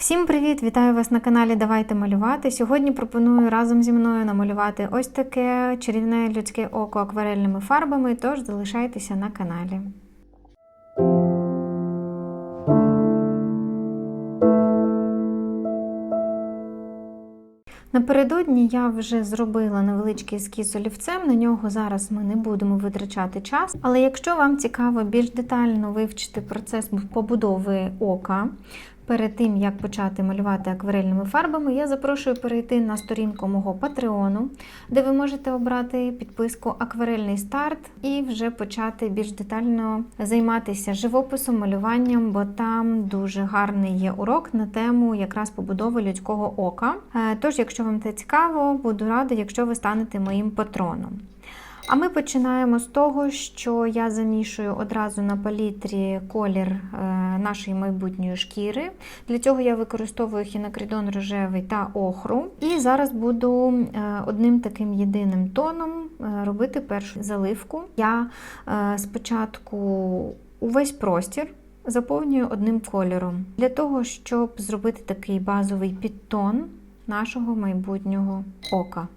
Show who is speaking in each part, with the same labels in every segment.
Speaker 1: Всім привіт! Вітаю вас на каналі Давайте малювати. Сьогодні пропоную разом зі мною намалювати ось таке чарівне людське око акварельними фарбами, тож залишайтеся на каналі. Напередодні я вже зробила невеличкий ескіз олівцем. На нього зараз ми не будемо витрачати час. Але якщо вам цікаво більш детально вивчити процес побудови ока перед тим, як почати малювати акварельними фарбами, я запрошую перейти на сторінку мого патреону, де ви можете обрати підписку Акварельний старт і вже почати більш детально займатися живописом, малюванням, бо там дуже гарний є урок на тему якраз побудови людського ока. Е, Тож, якщо вам це цікаво, буду рада, якщо ви станете моїм патроном. А ми починаємо з того, що я замішую одразу на палітрі колір е, нашої майбутньої шкіри. Для цього я використовую хінакридон рожевий та охру. І зараз буду е, одним таким єдиним тоном е, робити першу заливку. Я спочатку увесь простір. Заповнюю одним кольором для того, щоб зробити такий базовий підтон нашого майбутнього ока.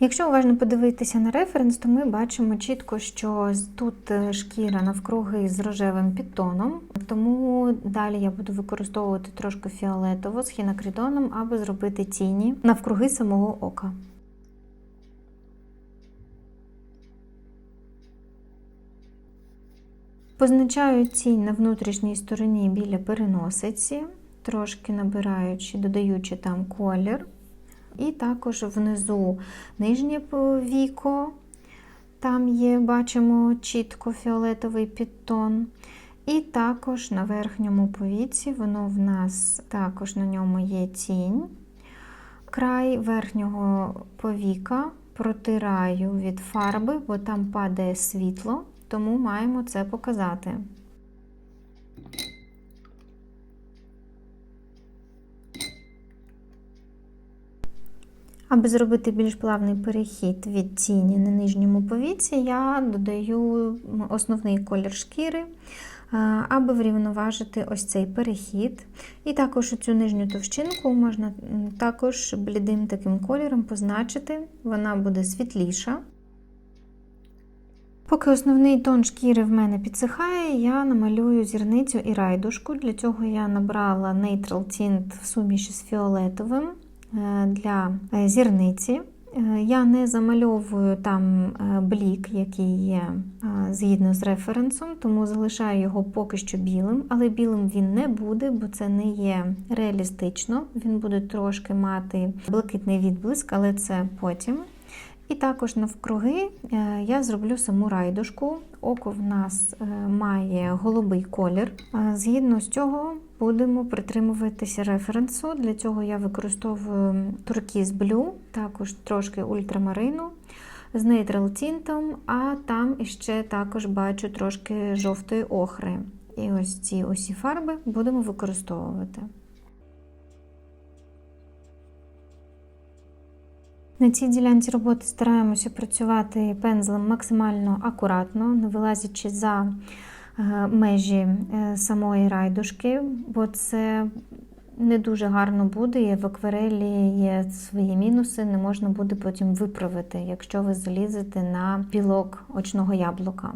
Speaker 1: Якщо уважно подивитися на референс, то ми бачимо чітко, що тут е, шкіра навкруги з рожевим підтоном, тому далі я буду використовувати трошки фіолетово з хінакридоном, аби зробити тіні навкруги самого ока. Позначаю тінь на внутрішній стороні біля переносиці, трошки набираючи, додаючи там колір. І також внизу нижнє віко, там є, бачимо чітко фіолетовий підтон. І також на верхньому повіці, воно в нас також на ньому є тінь. Край верхнього повіка протираю від фарби, бо там падає світло, тому маємо це показати. Аби зробити більш плавний перехід від тіні на нижньому повіці, я додаю основний колір шкіри, аби врівноважити ось цей перехід. І також цю нижню товщинку можна також блідим таким кольором позначити, вона буде світліша. Поки основний тон шкіри в мене підсихає, я намалюю зірницю і райдушку. Для цього я набрала Neutral Tint в суміші з фіолетовим. Е, для е, зірниці. Е, я не замальовую там блік, який є згідно з референсом, тому залишаю його поки що білим, але білим він не буде, бо це не є реалістично. Він буде трошки мати блакитний відблиск, але це потім. І також навкруги я зроблю саму райдушку. Око в нас має голубий колір. Згідно з цього будемо притримуватися референсу. Для цього я використовую туркіз Blue, також трошки ультрамарину з нейтрал тінтом, а там іще також бачу трошки жовтої охри. І ось ці усі фарби будемо використовувати. На цій ділянці роботи стараємося працювати пензлем максимально акуратно, не вилазячи за Е, межі е, самої райдушки, бо це не дуже гарно буде, і в акварелі є свої мінуси, не можна буде потім виправити, якщо ви залізете на пілок очного яблука.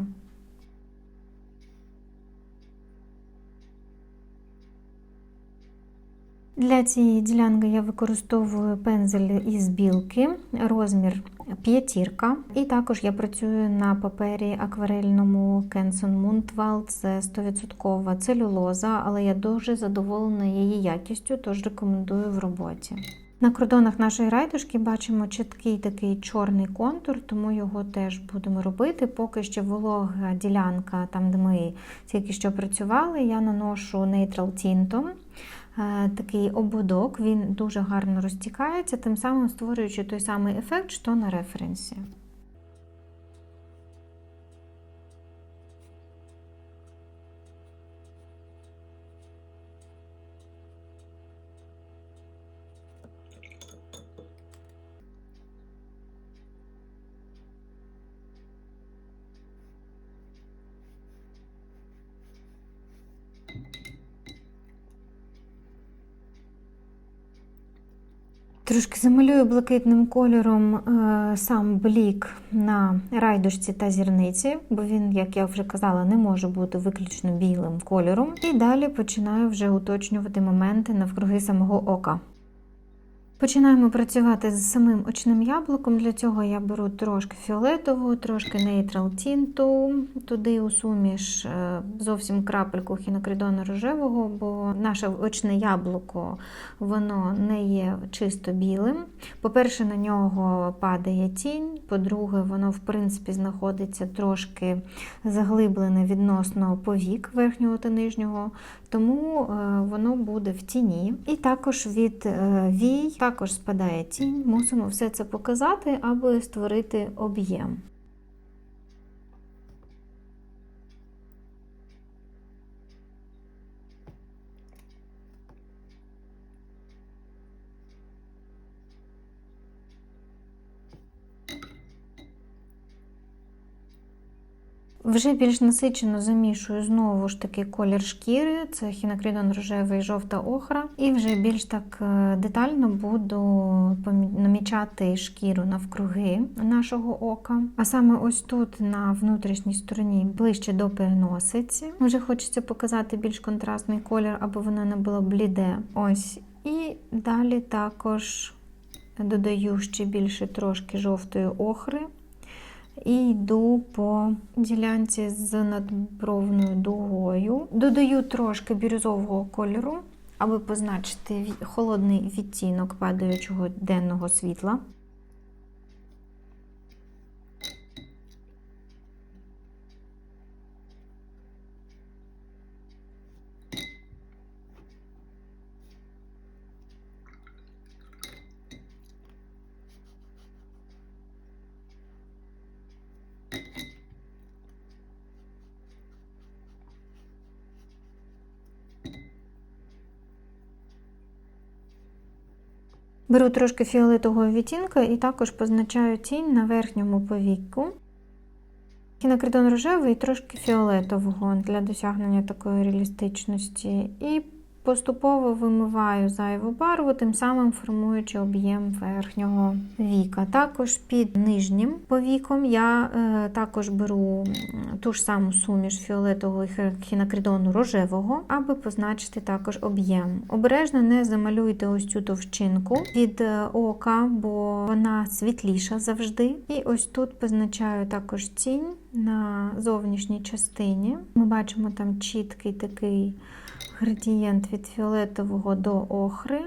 Speaker 1: Для цієї ділянки я використовую пензель із білки, розмір п'ятірка. І також я працюю на папері акварельному Kenson Mundwald, це 100% целюлоза, але я дуже задоволена її якістю, тож рекомендую в роботі. На кордонах нашої райдушки бачимо чіткий такий чорний контур, тому його теж будемо робити. Поки що волога ділянка, там де ми тільки що працювали, я наношу нейтрал тінтом. Е, такий ободок, він дуже гарно розтікається, тим самим створюючи той самий ефект, що на референсі. Трошки замалюю блакитним кольором е, сам блік на райдушці та зірниці, бо він, як я вже казала, не може бути виключно білим кольором. І далі починаю вже уточнювати моменти навкруги самого ока. Починаємо працювати з самим очним яблуком. Для цього я беру трошки фіолетового, трошки нейтрал тінту, туди у суміш е, зовсім крапельку хінокридону рожевого, бо наше очне яблуко воно не є чисто білим. По-перше, на нього падає тінь, по-друге, воно в принципі знаходиться трошки заглиблене відносно повік верхнього та нижнього, тому е, воно буде в тіні. І також від е, вій також спадає тінь. Мусимо все це показати, аби створити об'єм. Вже більш насичено замішую знову ж таки колір шкіри, це хінокридон рожевий, жовта охра. І вже більш так е, детально буду намічати шкіру навкруги нашого ока. А саме ось тут на внутрішній стороні, ближче до переносиці. Вже хочеться показати більш контрастний колір, аби воно не було бліде. Ось. І далі також додаю ще більше трошки жовтої охри. І йду по ділянці з надбровною дугою. Додаю трошки бірюзового кольору, аби позначити холодний відтінок падаючого денного світла. Беру трошки фіолетового відтінка і також позначаю тінь на верхньому повіку. Кінокридон рожевий і трошки фіолетового для досягнення такої реалістичності. І Поступово вимиваю зайву барву, тим самим формуючи об'єм верхнього віка. Також під нижнім повіком я е, також беру ту ж саму суміш фіолетового хінокридону рожевого, аби позначити також об'єм. Обережно не замалюйте ось цю товщинку від е, ока, бо вона світліша завжди. І ось тут позначаю також тінь на зовнішній частині. Ми бачимо там чіткий такий градієнт від фіолетового до охри.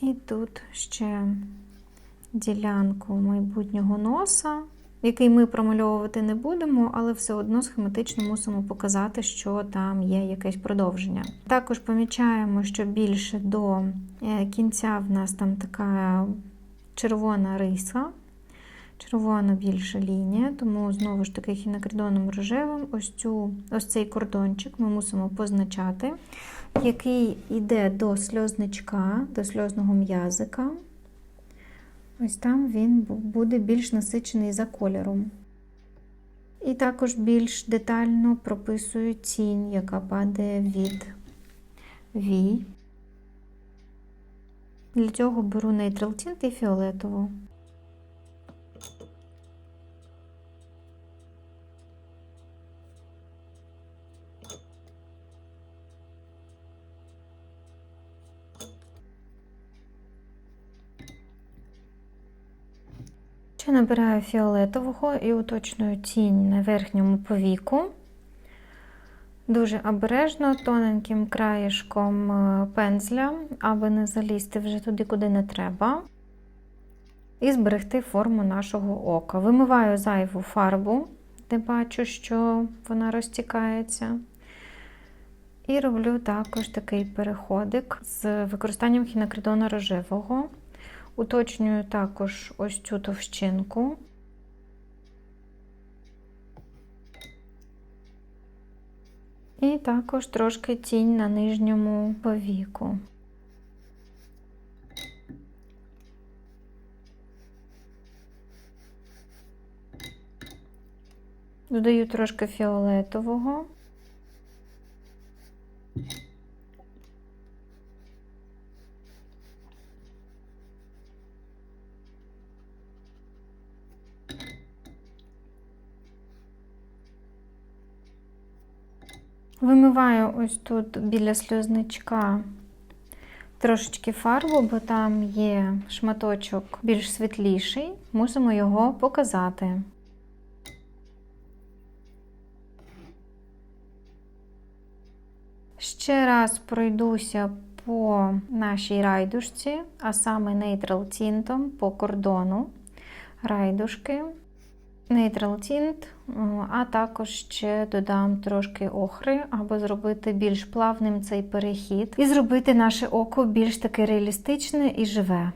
Speaker 1: І тут ще ділянку майбутнього носа, який ми промальовувати не будемо, але все одно схематично мусимо показати, що там є якесь продовження. Також помічаємо, що більше до е, кінця в нас там така червона риса червона більша лінія, тому знову ж таки хінокридоном рожевим ось цю, ось цей кордончик ми мусимо позначати, який йде до сльозничка, до сльозного м'язика. Ось там він буде більш насичений за кольором. І також більш детально прописую тінь, яка падає від вій. Для цього беру нейтрал тінт і фіолетову. Набираю фіолетового і уточную тінь на верхньому повіку. Дуже обережно, тоненьким краєшком е, пензля, аби не залізти вже туди, куди не треба. І зберегти форму нашого ока. Вимиваю зайву фарбу, де бачу, що вона розтікається. І роблю також такий переходик з використанням хінокридона рожевого. Уточнюю також ось цю товщинку. І також трошки тінь на нижньому повіку. Додаю трошки фіолетового. Вимиваю ось тут біля сльозничка трошечки фарбу, бо там є шматочок більш світліший, мусимо його показати. Ще раз пройдуся по нашій райдушці, а саме нейтрал тінтом по кордону райдушки. Нейтрал тінт, а також ще додам трошки охри, аби зробити більш плавним цей перехід і зробити наше око більш таке реалістичне і живе.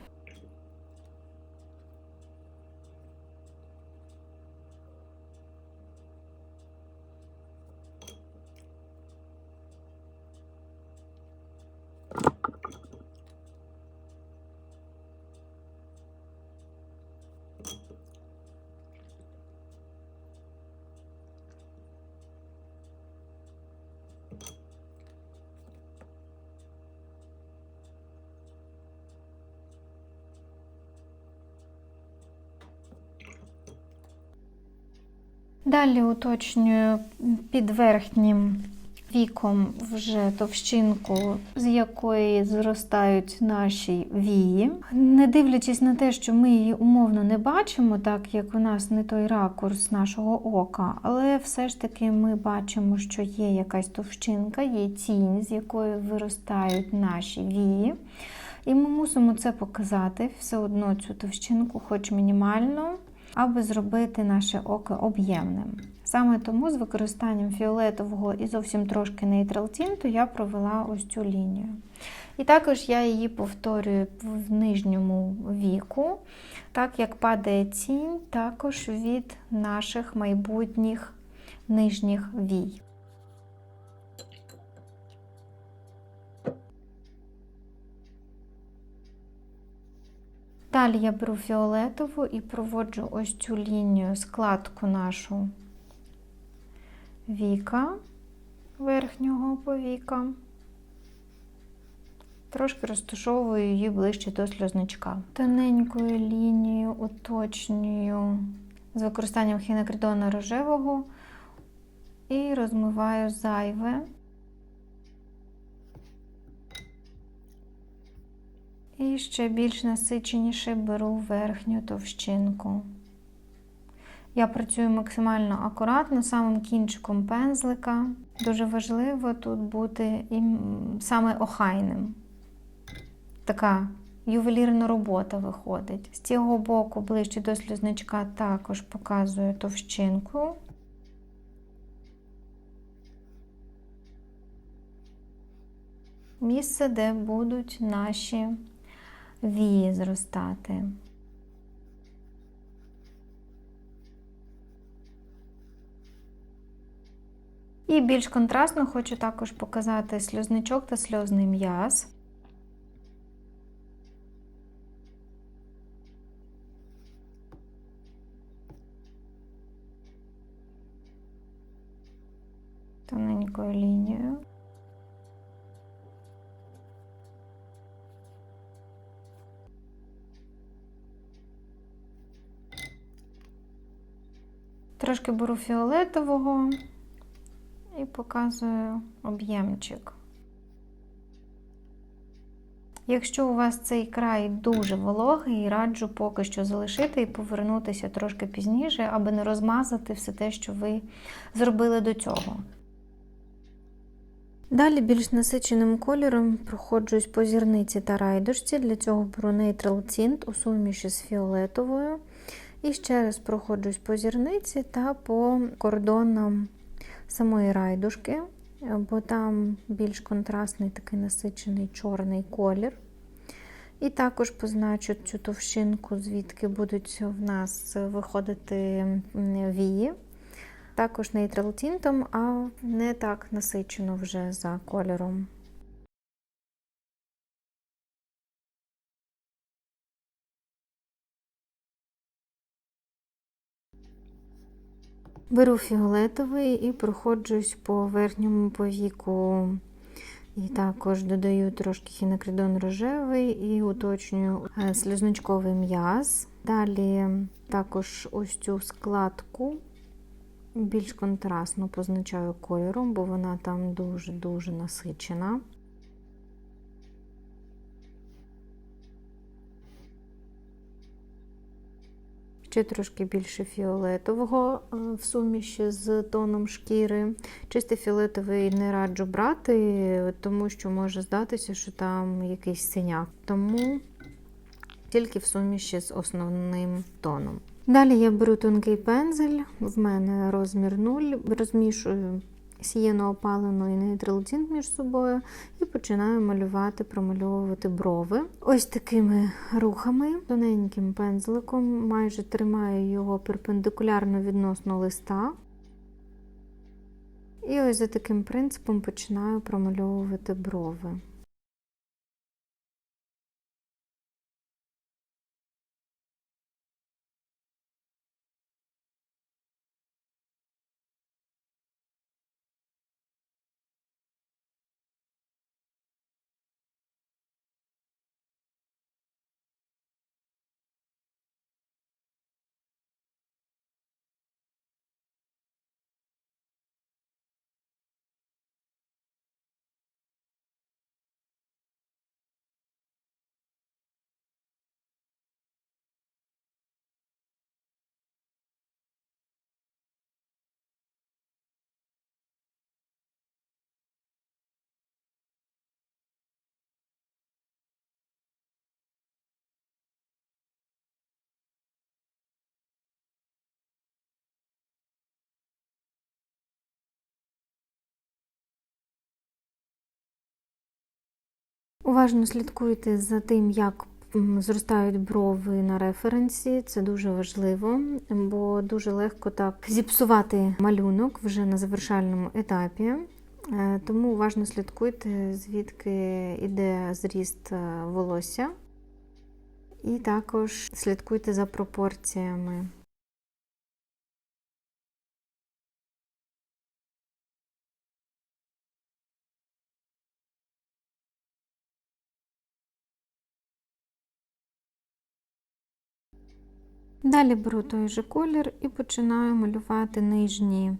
Speaker 1: Далі уточнюю під верхнім віком вже товщинку, з якої зростають наші вії. Не дивлячись на те, що ми її умовно не бачимо, так як у нас не той ракурс нашого ока, але все ж таки ми бачимо, що є якась товщинка, є тінь, з якої виростають наші вії. І ми мусимо це показати, все одно цю товщинку, хоч мінімально аби зробити наше око об'ємним. Саме тому з використанням фіолетового і зовсім трошки нейтрал тінту я провела ось цю лінію. І також я її повторюю в нижньому віку, так як падає тінь також від наших майбутніх нижніх вій. Далі я беру фіолетову і проводжу ось цю лінію, складку нашу віка верхнього повіка. Трошки розташовую її ближче до сльозничка. Тоненькою лінією уточнюю з використанням хінекридона рожевого і розмиваю зайве. І ще більш насиченіше беру верхню товщинку. Я працюю максимально акуратно, самим кінчиком пензлика. Дуже важливо тут бути і саме охайним. Така ювелірна робота виходить. З цього боку, ближче до слізничка, також показую товщинку. Місце, де будуть наші вії зростати. І більш контрастно хочу також показати сльозничок та сльозний м'яз. Тоненькою лінією. Трошки беру фіолетового і показую об'ємчик. Якщо у вас цей край дуже вологий, раджу поки що залишити і повернутися трошки пізніше, аби не розмазати все те, що ви зробили до цього. Далі більш насиченим кольором проходжусь по зірниці та райдушці. Для цього беру Neutral Tint у суміші з фіолетовою. І ще раз проходжусь по зірниці та по кордонам самої райдушки, бо там більш контрастний такий насичений чорний колір. І також позначу цю товщинку, звідки будуть в нас виходити вії. Також нейтрал тінтом, а не так насичено вже за кольором. Беру фіолетовий і проходжусь по верхньому повіку. І також додаю трошки хінокридон рожевий і уточнюю е, слізничковий м'яз. Далі також ось цю складку більш контрастно позначаю кольором, бо вона там дуже-дуже насичена. Ще трошки більше фіолетового е, в суміші з тоном шкіри. Чистий фіолетовий не раджу брати, тому що може здатися, що там якийсь синяк. Тому тільки в суміші з основним тоном. Далі я беру тонкий пензель, в мене розмір 0, розмішую сієно опалену і нейтралдзінт між собою і починаю малювати, промальовувати брови. Ось такими рухами, тоненьким пензликом, майже тримаю його перпендикулярно відносно листа. І ось за таким принципом починаю промальовувати брови. Уважно слідкуйте за тим, як зростають брови на референсі. Це дуже важливо, бо дуже легко так зіпсувати малюнок вже на завершальному етапі. Е, Тому уважно слідкуйте, звідки йде зріст е, волосся. І також слідкуйте за пропорціями. Далі беру той же колір і починаю малювати нижні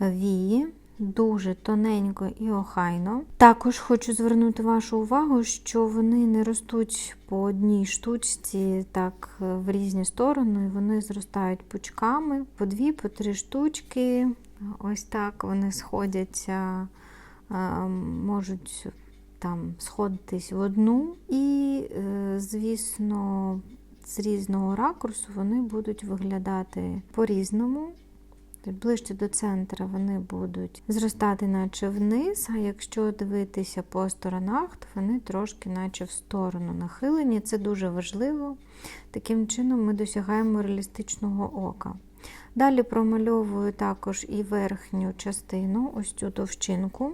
Speaker 1: вії дуже тоненько і охайно. Також хочу звернути вашу увагу, що вони не ростуть по одній штучці, так в різні сторони. Вони зростають пучками по дві, по три штучки. Ось так вони сходяться, можуть там сходитись в одну. І, е, звісно, з різного ракурсу вони будуть виглядати по-різному. Ближче до центра вони будуть зростати, наче вниз, а якщо дивитися по сторонах, то вони трошки, наче в сторону нахилені. Це дуже важливо. Таким чином ми досягаємо реалістичного ока. Далі промальовую також і верхню частину, ось цю товщинку,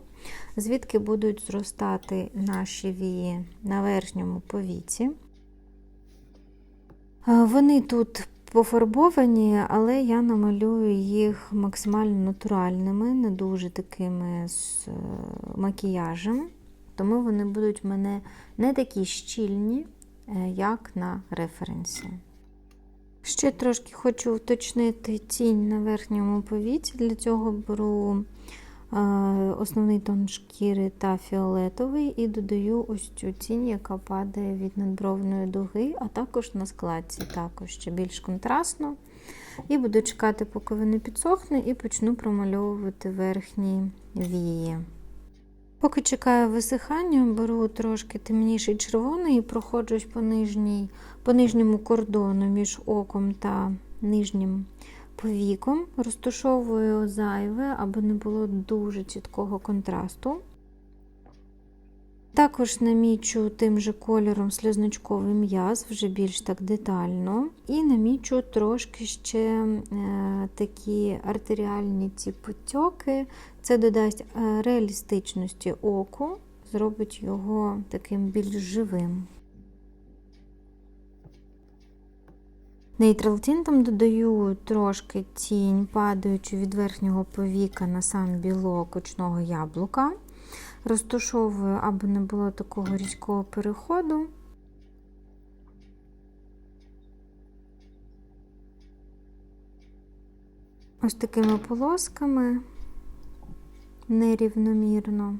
Speaker 1: звідки будуть зростати наші вії на верхньому повіці. Вони тут пофарбовані, але я намалюю їх максимально натуральними, не дуже такими з макіяжем, тому вони будуть в мене не такі щільні, е, як на референсі. Ще трошки хочу уточнити тінь на верхньому повіці. Для цього беру основний тон шкіри та фіолетовий, і додаю ось цю тінь, яка падає від надбровної дуги, а також на складці, також ще більш контрастно. І буду чекати, поки вони підсохне, і почну промальовувати верхні вії. Поки чекаю висихання, беру трошки темніший червоний і проходжусь по нижній, по нижньому кордону між оком та нижнім повіком, розташовую зайве, аби не було дуже чіткого контрасту. Також намічу тим же кольором слізночковий м'яз, вже більш так детально. І намічу трошки ще е, такі артеріальні ці потьоки. Це додасть е, реалістичності оку, зробить його таким більш живим. Нейтрал тінтом додаю трошки тінь, падаючи від верхнього повіка на сам білок очного яблука. Розташовую, аби не було такого різкого переходу. ось такими полосками нерівномірно.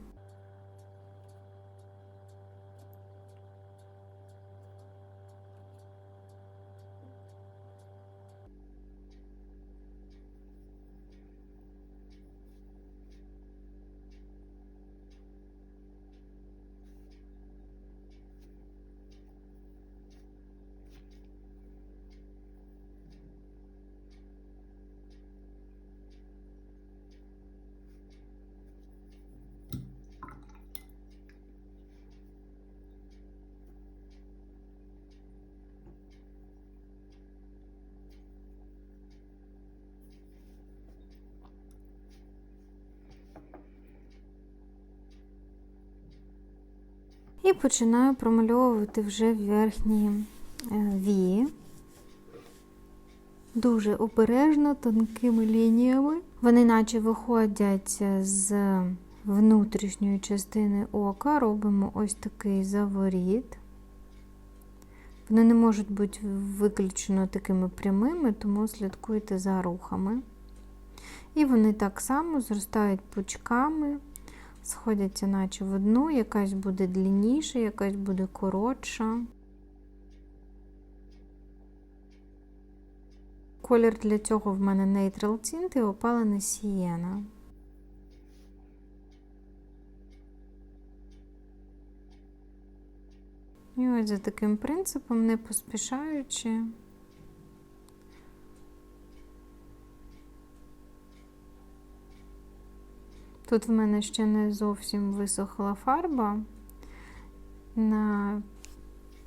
Speaker 1: І починаю промальовувати вже верхні е, вії. Дуже обережно, тонкими лініями. Вони наче виходять з внутрішньої частини ока, робимо ось такий заворіт. Вони не можуть бути виключно такими прямими, тому слідкуйте за рухами. І вони так само зростають пучками, сходяться, наче в одну, якась буде длинніша, якась буде коротша. Колір для цього в мене Neutral Tint і опалена сієна. І ось за таким принципом, не поспішаючи. Тут в мене ще не зовсім висохла фарба на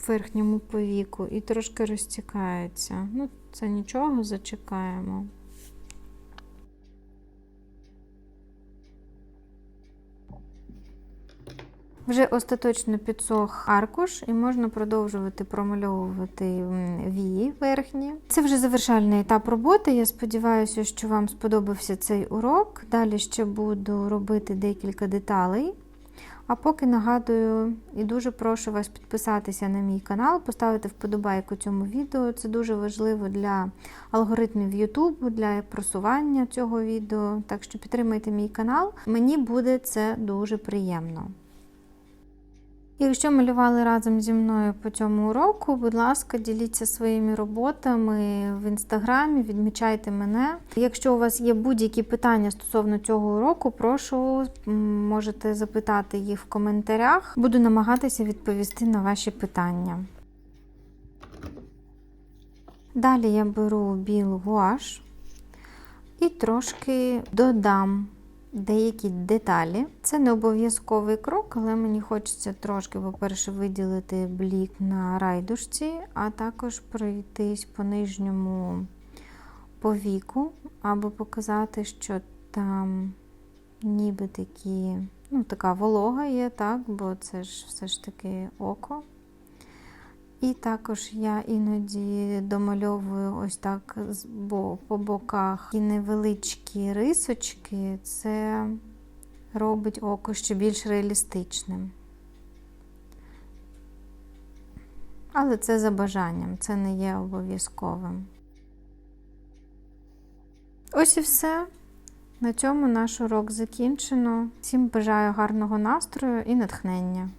Speaker 1: верхньому повіку і трошки розтікається. Ну, це нічого, зачекаємо. Вже остаточно підсох аркуш, і можна продовжувати промальовувати вії верхні. Це вже завершальний етап роботи. Я сподіваюся, що вам сподобався цей урок. Далі ще буду робити декілька деталей. А поки нагадую і дуже прошу вас підписатися на мій канал, поставити вподобайку цьому відео. Це дуже важливо для алгоритмів YouTube, для просування цього відео. Так що підтримайте мій канал, мені буде це дуже приємно. Якщо малювали разом зі мною по цьому уроку, будь ласка, діліться своїми роботами в інстаграмі, відмічайте мене. Якщо у вас є будь-які питання стосовно цього уроку, прошу можете запитати їх в коментарях. Буду намагатися відповісти на ваші питання. Далі я беру білу гуаш і трошки додам деякі деталі. Це не обов'язковий крок, але мені хочеться трошки, по-перше, виділити блік на райдушці, а також пройтись по нижньому повіку, аби показати, що там ніби такі, ну, така волога є, так, бо це ж все ж таки око. І також я іноді домальовую ось так по боках і невеличкі рисочки, це робить око ще більш реалістичним. Але це за бажанням, це не є обов'язковим. Ось і все. На цьому наш урок закінчено. Всім бажаю гарного настрою і натхнення.